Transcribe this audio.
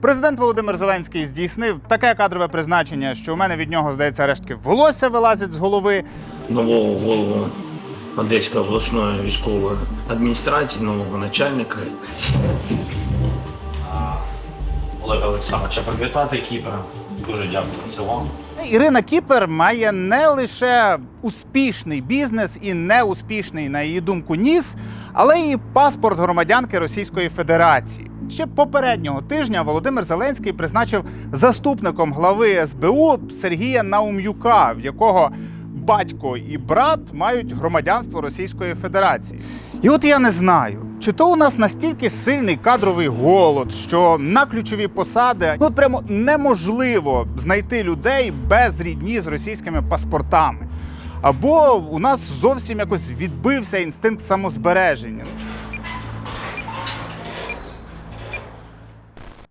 Президент Володимир Зеленський здійснив таке кадрове призначення, що у мене від нього здається рештки волосся вилазять з голови. нового голову Одеської обласної військової адміністрації, нового начальника. Олега Олександровича привітати Кіпра. Дуже дякую за вам. Ірина Кіпер має не лише успішний бізнес і неуспішний, на її думку, ніс, але й паспорт громадянки Російської Федерації. Ще попереднього тижня Володимир Зеленський призначив заступником глави СБУ Сергія Наум'юка, в якого батько і брат мають громадянство Російської Федерації. І от я не знаю, чи то у нас настільки сильний кадровий голод, що на ключові посади ну прямо неможливо знайти людей без рідні з російськими паспортами. Або у нас зовсім якось відбився інстинкт самозбереження.